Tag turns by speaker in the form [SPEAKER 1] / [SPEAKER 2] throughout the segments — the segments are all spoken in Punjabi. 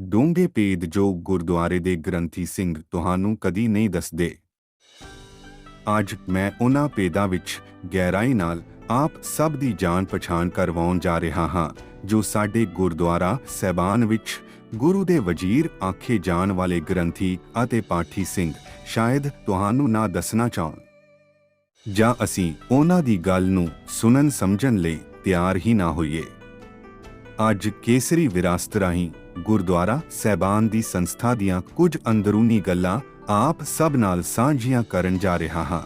[SPEAKER 1] ਡੂੰਘੇ ਭੇਦ ਜੋ ਗੁਰਦੁਆਰੇ ਦੇ ਗ੍ਰੰਥੀ ਸਿੰਘ ਤੁਹਾਨੂੰ ਕਦੀ ਨਹੀਂ ਦੱਸਦੇ। ਅੱਜ ਮੈਂ ਉਹਨਾਂ ਭੇਦਾਂ ਵਿੱਚ ਗਹਿਰਾਈ ਨਾਲ ਆਪ ਸਭ ਦੀ ਜਾਣ ਪਛਾਣ ਕਰਵਾਉਣ ਜਾ ਰਿਹਾ ਹਾਂ, ਜੋ ਸਾਡੇ ਗੁਰਦੁਆਰਾ ਸਹਿਬਾਨ ਵਿੱਚ ਗੁਰੂ ਦੇ ਵਜ਼ੀਰ ਆਖੇ ਜਾਣ ਵਾਲੇ ਗ੍ਰੰਥੀ ਅਤੇ ਪਾਠੀ ਸਿੰਘ ਸ਼ਾਇਦ ਤੁਹਾਨੂੰ ਨਾ ਦੱਸਣਾ ਚਾਹਣ। ਜਾਂ ਅਸੀਂ ਉਹਨਾਂ ਦੀ ਗੱਲ ਨੂੰ ਸੁਣਨ ਸਮਝਣ ਲਈ ਤਿਆਰ ਹੀ ਨਾ ਹੋਈਏ। ਅੱਜ ਕੇਸਰੀ ਵਿਰਾਸਤ ਰਾਹੀਂ ਗੁਰਦੁਆਰਾ ਸਹਿਬਾਨ ਦੀ ਸੰਸਥਾ ਦੀਆਂ ਕੁਝ ਅੰਦਰੂਨੀ ਗੱਲਾਂ ਆਪ ਸਭ ਨਾਲ ਸਾਂਝੀਆਂ ਕਰਨ ਜਾ ਰਿਹਾ ਹਾਂ।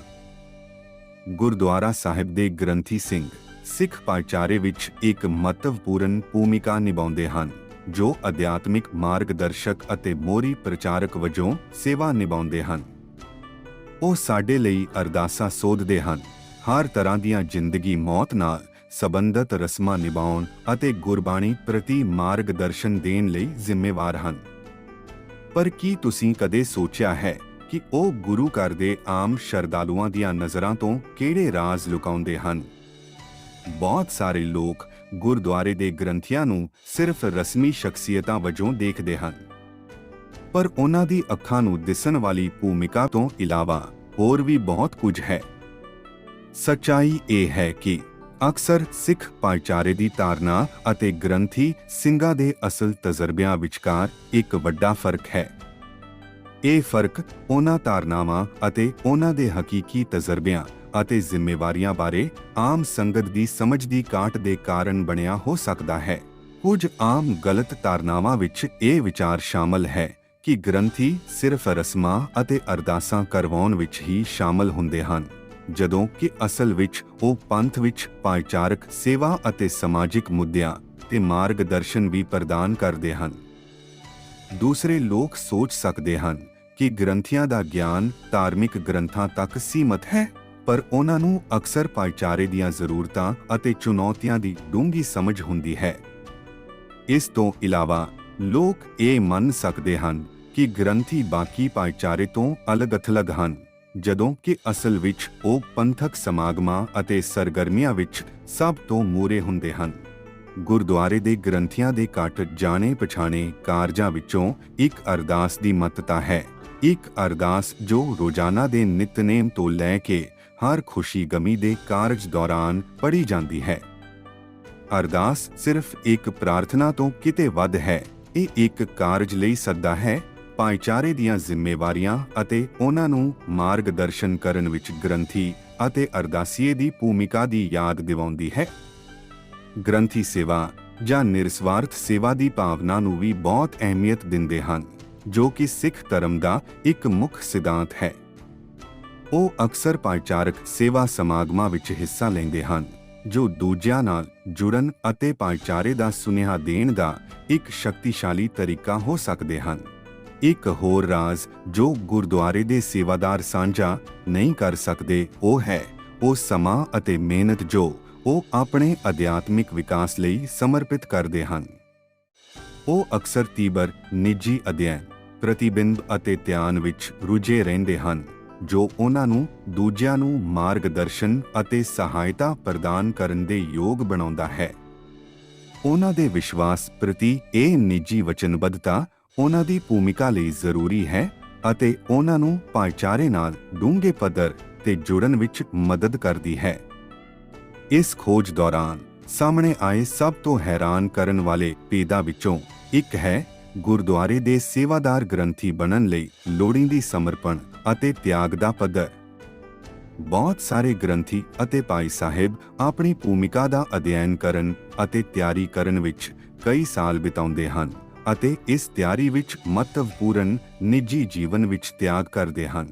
[SPEAKER 1] ਗੁਰਦੁਆਰਾ ਸਾਹਿਬ ਦੇ ਗ੍ਰੰਥੀ ਸਿੰਘ ਸਿੱਖ ਭਾਈਚਾਰੇ ਵਿੱਚ ਇੱਕ ਮਹੱਤਵਪੂਰਨ ਭੂਮਿਕਾ ਨਿਭਾਉਂਦੇ ਹਨ, ਜੋ ਅਧਿਆਤਮਿਕ ਮਾਰਗਦਰਸ਼ਕ ਅਤੇ ਮੋਰੀ ਪ੍ਰਚਾਰਕ ਵਜੋਂ ਸੇਵਾ ਨਿਭਾਉਂਦੇ ਹਨ। ਉਹ ਸਾਡੇ ਲਈ ਅਰਦਾਸਾਂ ਸੋਧਦੇ ਹਨ, ਹਰ ਤਰ੍ਹਾਂ ਦੀਆਂ ਜ਼ਿੰਦਗੀ ਮੌਤ ਨਾਲ ਸੰਬੰਧਤ ਰਸਮਾਂ ਨਿਭਾਉਣ ਅਤੇ ਗੁਰਬਾਣੀ ਪ੍ਰਤੀ ਮਾਰਗਦਰਸ਼ਨ ਦੇਣ ਲਈ ਜ਼ਿੰਮੇਵਾਰ ਹਨ। ਪਰ ਕੀ ਤੁਸੀਂ ਕਦੇ ਸੋਚਿਆ ਹੈ ਕਿ ਉਹ ਗੁਰੂ ਘਰ ਦੇ ਆਮ ਸ਼ਰਧਾਲੂਆਂ ਦੀਆਂ ਨਜ਼ਰਾਂ ਤੋਂ ਕਿਹੜੇ ਰਾਜ਼ ਲੁਕਾਉਂਦੇ ਹਨ? ਬਹੁਤ ਸਾਰੇ ਲੋਕ ਗੁਰਦੁਆਰੇ ਦੇ ਗ੍ਰੰਥੀਆਂ ਨੂੰ ਸਿਰਫ ਰਸਮੀ ਸ਼ਖਸੀਅਤਾਂ ਵਜੋਂ ਦੇਖਦੇ ਹਨ। ਪਰ ਉਹਨਾਂ ਦੀ ਅੱਖਾਂ ਨੂੰ ਦਿਸਣ ਵਾਲੀ ਭੂਮਿਕਾ ਤੋਂ ਇਲਾਵਾ ਹੋਰ ਵੀ ਬਹੁਤ ਕੁਝ ਹੈ। ਸੱਚਾਈ ਇਹ ਹੈ ਕਿ ਅਕਸਰ ਸਿੱਖ ਭਾਈਚਾਰੇ ਦੀ ਧਾਰਨਾ ਅਤੇ ਗ੍ਰੰਥੀ ਸਿੰਘਾਂ ਦੇ ਅਸਲ ਤਜਰਬਿਆਂ ਵਿਚਕਾਰ ਇੱਕ ਵੱਡਾ ਫ਼ਰਕ ਹੈ। ਇਹ ਫ਼ਰਕ ਉਹਨਾਂ ਧਾਰਨਾਵਾਂ ਅਤੇ ਉਹਨਾਂ ਦੇ ਹਕੀਕੀ ਤਜਰਬਿਆਂ ਅਤੇ ਜ਼ਿੰਮੇਵਾਰੀਆਂ ਬਾਰੇ ਆਮ ਸੰਗਤ ਦੀ ਸਮਝ ਦੀ ਘਾਟ ਦੇ ਕਾਰਨ ਬਣਿਆ ਹੋ ਸਕਦਾ ਹੈ। ਕੁਝ ਆਮ ਗਲਤ ਧਾਰਨਾਵਾਂ ਵਿੱਚ ਇਹ ਵਿਚਾਰ ਸ਼ਾਮਲ ਹੈ ਕਿ ਗ੍ਰੰਥੀ ਸਿਰਫ ਰਸਮਾਂ ਅਤੇ ਅਰਦਾਸਾਂ ਕਰਵਾਉਣ ਵਿੱਚ ਹੀ ਸ਼ਾਮਲ ਹੁੰਦੇ ਹਨ। ਜਦੋਂ ਕਿ ਅਸਲ ਵਿੱਚ ਉਹ ਪੰਥ ਵਿੱਚ ਭਾਈਚਾਰਕ, ਸੇਵਾ ਅਤੇ ਸਮਾਜਿਕ ਮੁੱਦਿਆਂ ਤੇ ਮਾਰਗਦਰਸ਼ਨ ਵੀ ਪ੍ਰਦਾਨ ਕਰਦੇ ਹਨ। ਦੂਸਰੇ ਲੋਕ ਸੋਚ ਸਕਦੇ ਹਨ ਕਿ ਗ੍ਰੰਥੀਆਂ ਦਾ ਗਿਆਨ ਧਾਰਮਿਕ ਗ੍ਰੰਥਾਂ ਤੱਕ ਸੀਮਤ ਹੈ, ਪਰ ਉਹਨਾਂ ਨੂੰ ਅਕਸਰ ਭਾਈਚਾਰੇ ਦੀਆਂ ਜ਼ਰੂਰਤਾਂ ਅਤੇ ਚੁਣੌਤੀਆਂ ਦੀ ਡੂੰਘੀ ਸਮਝ ਹੁੰਦੀ ਹੈ। ਇਸ ਤੋਂ ਇਲਾਵਾ ਲੋਕ ਇਹ ਮੰਨ ਸਕਦੇ ਹਨ ਕਿ ਗ੍ਰੰਥੀ ਬਾਕੀ ਭਾਈਚਾਰੇ ਤੋਂ ਅਲੱਗ-ਥਲੱਗ ਹਨ। ਜਦੋਂ ਕਿ ਅਸਲ ਵਿੱਚ ਉਹ ਪੰਥਕ ਸਮਾਗਮਾਂ ਅਤੇ ਸਰਗਰਮੀਆਂ ਵਿੱਚ ਸਭ ਤੋਂ ਮੂਰੇ ਹੁੰਦੇ ਹਨ। ਗੁਰਦੁਆਰੇ ਦੇ ਗ੍ਰੰਥੀਆਂ ਦੇ ਘੱਟ ਜਾਣੇ ਪਛਾਣੇ ਕਾਰਜਾਂ ਵਿੱਚੋਂ ਇੱਕ ਅਰਦਾਸ ਦੀ ਮਹੱਤਤਾ ਹੈ। ਇੱਕ ਅਰਦਾਸ ਜੋ ਰੋਜ਼ਾਨਾ ਦੇ ਨਿਤਨੇਮ ਤੋਂ ਲੈ ਕੇ ਹਰ ਖੁਸ਼ੀ ਗਮੀ ਦੇ ਕਾਰਜ ਦੌਰਾਨ ਪੜ੍ਹੀ ਜਾਂਦੀ ਹੈ। ਅਰਦਾਸ ਸਿਰਫ ਇੱਕ ਪ੍ਰਾਰਥਨਾ ਤੋਂ ਕਿਤੇ ਵੱਧ ਹੈ। ਇਹ ਇੱਕ ਕਾਰਜ ਲਈ ਸੱਦਾ ਹੈ ਭਾਈਚਾਰੇ ਦੀਆਂ ਜ਼ਿੰਮੇਵਾਰੀਆਂ ਅਤੇ ਉਹਨਾਂ ਨੂੰ ਮਾਰਗਦਰਸ਼ਨ ਕਰਨ ਵਿੱਚ ਗ੍ਰੰਥੀ ਅਤੇ ਅਰਦਾਸੀਏ ਦੀ ਭੂਮਿਕਾ ਦੀ ਯਾਦ ਦਿਵਾਉਂਦੀ ਹੈ। ਗ੍ਰੰਥੀ ਸੇਵਾ ਜਾਂ ਨਿਰਸਵਾਰਥ ਸੇਵਾ ਦੀ ਭਾਵਨਾ ਨੂੰ ਵੀ ਬਹੁਤ ਅਹਿਮੀਅਤ ਦਿੰਦੇ ਹਨ, ਜੋ ਕਿ ਸਿੱਖ ਧਰਮ ਦਾ ਇੱਕ ਮੁੱਖ ਸਿਧਾਂਤ ਹੈ। ਉਹ ਅਕਸਰ ਭਾਈਚਾਰਕ ਸੇਵਾ ਸਮਾਗਮਾਂ ਵਿੱਚ ਹਿੱਸਾ ਲੈਂਦੇ ਹਨ, ਜੋ ਦੂਜਿਆਂ ਨਾਲ ਜੁੜਨ ਅਤੇ ਭਾਈਚਾਰੇ ਦਾ ਸੁਨੇਹਾ ਦੇਣ ਦਾ ਇੱਕ ਸ਼ਕਤੀਸ਼ਾਲੀ ਤਰੀਕਾ ਹੋ ਸਕਦੇ ਹਨ। ਇੱਕ ਹੋਰ ਰਾਜ਼ ਜੋ ਗੁਰਦੁਆਰੇ ਦੇ ਸੇਵਾਦਾਰ ਸਾਂਝਾ ਨਹੀਂ ਕਰ ਸਕਦੇ, ਉਹ ਹੈ, ਉਹ ਸਮਾਂ ਅਤੇ ਮਿਹਨਤ ਜੋ ਉਹ ਆਪਣੇ ਅਧਿਆਤਮਿਕ ਵਿਕਾਸ ਲਈ ਸਮਰਪਿਤ ਕਰਦੇ ਹਨ। ਉਹ ਅਕਸਰ ਤੀਬਰ, ਨਿੱਜੀ ਅਧਿਐਨ, ਪ੍ਰਤੀਬਿੰਬ ਅਤੇ ਧਿਆਨ ਵਿੱਚ ਰੁੱਝੇ ਰਹਿੰਦੇ ਹਨ, ਜੋ ਉਹਨਾਂ ਨੂੰ ਦੂਜਿਆਂ ਨੂੰ ਮਾਰਗਦਰਸ਼ਨ ਅਤੇ ਸਹਾਇਤਾ ਪ੍ਰਦਾਨ ਕਰਨ ਦੇ ਯੋਗ ਬਣਾਉਂਦਾ ਹੈ। ਉਹਨਾਂ ਦੇ ਵਿਸ਼ਵਾਸ ਪ੍ਰਤੀ ਇਹ ਨਿੱਜੀ ਵਚਨਬੱਧਤਾ ਉਹਨਾਂ ਦੀ ਭੂਮਿਕਾ ਲਈ ਜ਼ਰੂਰੀ ਹੈ ਅਤੇ ਉਹਨਾਂ ਨੂੰ ਭਾਈਚਾਰੇ ਨਾਲ ਡੂੰਘੇ ਪੱਧਰ ਤੇ ਜੁੜਨ ਵਿੱਚ ਮਦਦ ਕਰਦੀ ਹੈ। ਇਸ ਖੋਜ ਦੌਰਾਨ ਸਾਹਮਣੇ ਆਏ ਸਭ ਤੋਂ ਹੈਰਾਨ ਕਰਨ ਵਾਲੇ ਪੇਦਾ ਵਿੱਚੋਂ ਇੱਕ ਹੈ ਗੁਰਦੁਆਰੇ ਦੇ ਸੇਵਾਦਾਰ ਗ੍ਰੰਥੀ ਬਣਨ ਲਈ ਲੋੜੀਂਦੀ ਸਮਰਪਣ ਅਤੇ ਤਿਆਗ ਦਾ ਪੱਧਰ। ਬਹੁਤ ਸਾਰੇ ਗ੍ਰੰਥੀ ਅਤੇ ਭਾਈ ਸਾਹਿਬ ਆਪਣੀ ਭੂਮਿਕਾ ਦਾ ਅਧਿਐਨ ਕਰਨ ਅਤੇ ਤਿਆਰੀ ਕਰਨ ਵਿੱਚ ਕਈ ਸਾਲ ਬਿਤਾਉਂਦੇ ਹਨ। ਅਤੇ ਇਸ ਤਿਆਰੀ ਵਿੱਚ ਮਹੱਤਵਪੂਰਨ ਨਿੱਜੀ ਜੀਵਨ ਵਿੱਚ ਤਿਆਗ ਕਰਦੇ ਹਨ।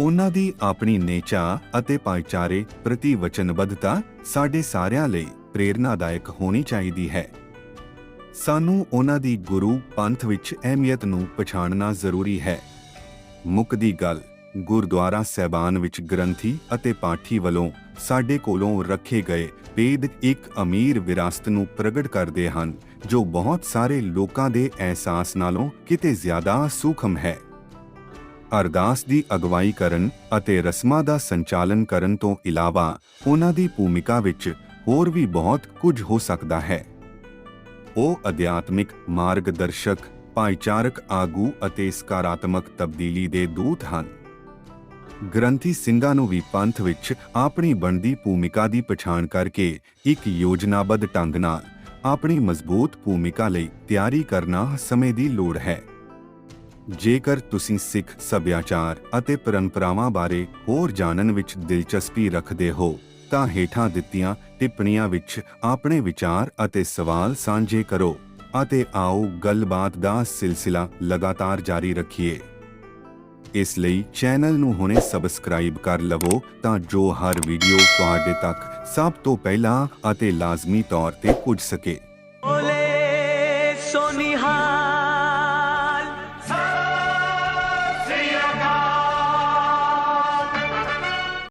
[SPEAKER 1] ਉਹਨਾਂ ਦੀ ਆਪਣੀ ਨੇਚਾ ਅਤੇ ਭਾਈਚਾਰੇ ਪ੍ਰਤੀ ਵਚਨਬੱਧਤਾ ਸਾਡੇ ਸਾਰਿਆਂ ਲਈ ਪ੍ਰੇਰਨਾਦਾਇਕ ਹੋਣੀ ਚਾਹੀਦੀ ਹੈ। ਸਾਨੂੰ ਉਹਨਾਂ ਦੀ ਗੁਰੂ ਪੰਥ ਵਿੱਚ ਅਹਿਮੀਅਤ ਨੂੰ ਪਛਾਣਨਾ ਜ਼ਰੂਰੀ ਹੈ। ਮੁੱਕਦੀ ਗੱਲ, ਗੁਰਦੁਆਰਾ ਸਹਿਬਾਨ ਵਿੱਚ ਗ੍ਰੰਥੀ ਅਤੇ ਪਾਠੀ ਵੱਲੋਂ ਸਾਡੇ ਕੋਲੋਂ ਰੱਖੇ ਗਏ ਵੇਦ ਇੱਕ ਅਮੀਰ ਵਿਰਾਸਤ ਨੂੰ ਪ੍ਰਗਟ ਕਰਦੇ ਹਨ। ਜੋ ਬਹੁਤ ਸਾਰੇ ਲੋਕਾਂ ਦੇ ਅਹਿਸਾਸ ਨਾਲੋਂ ਕਿਤੇ ਜ਼ਿਆਦਾ ਸੂਖਮ ਹੈ। ਅਰਦਾਸ ਦੀ ਅਗਵਾਈ ਕਰਨ ਅਤੇ ਰਸਮਾਂ ਦਾ ਸੰਚਾਲਨ ਕਰਨ ਤੋਂ ਇਲਾਵਾ ਉਹਨਾਂ ਦੀ ਭੂਮਿਕਾ ਵਿੱਚ ਹੋਰ ਵੀ ਬਹੁਤ ਕੁਝ ਹੋ ਸਕਦਾ ਹੈ। ਉਹ ਅਧਿਆਤਮਿਕ ਮਾਰਗਦਰਸ਼ਕ, ਭਾਈਚਾਰਕ ਆਗੂ ਅਤੇ ਸਕਾਰਾਤਮਕ ਤਬਦੀਲੀ ਦੇ ਦੂਤ ਹਨ। ਗ੍ਰੰਥੀ ਸਿੰਘਾਂ ਨੂੰ ਵੀ ਪੰਥ ਵਿੱਚ ਆਪਣੀ ਬਣਦੀ ਭੂਮਿਕਾ ਦੀ ਪਛਾਣ ਕਰਕੇ ਇੱਕ ਯੋਜਨਾਬੱਧ ਢੰਗ ਨਾਲ ਆਪਣੀ ਮਜ਼ਬੂਤ ਭੂਮਿਕਾ ਲਈ ਤਿਆਰੀ ਕਰਨਾ ਸਮੇਂ ਦੀ ਲੋੜ ਹੈ। ਜੇਕਰ ਤੁਸੀਂ ਸਿੱਖ ਸੱਭਿਆਚਾਰ ਅਤੇ ਪਰੰਪਰਾਵਾਂ ਬਾਰੇ ਹੋਰ ਜਾਣਨ ਵਿੱਚ ਦਿਲਚਸਪੀ ਰੱਖਦੇ ਹੋ, ਤਾਂ ਹੇਠਾਂ ਦਿੱਤੀਆਂ ਟਿੱਪਣੀਆਂ ਵਿੱਚ ਆਪਣੇ ਵਿਚਾਰ ਅਤੇ ਸਵਾਲ ਸਾਂਝੇ ਕਰੋ ਅਤੇ ਆਓ ਗੱਲਬਾਤ ਦਾ ਸਿਲਸਿਲਾ ਲਗਾਤਾਰ ਜਾਰੀ ਰੱਖੀਏ। ਇਸ ਲਈ ਚੈਨਲ ਨੂੰ ਹੁਣੇ ਸਬਸਕ੍ਰਾਈਬ ਕਰ ਲਵੋ ਤਾਂ ਜੋ ਹਰ ਵੀਡੀਓ ਤੁਹਾਡੇ ਤੱਕ ਸਭ ਤੋਂ ਪਹਿਲਾਂ ਅਤੇ ਲਾਜ਼ਮੀ ਤੌਰ ਤੇ ਪੁੱਜ ਸਕੇ।
[SPEAKER 2] ਬੋਲੇ ਸੋਨਿਹਾਲ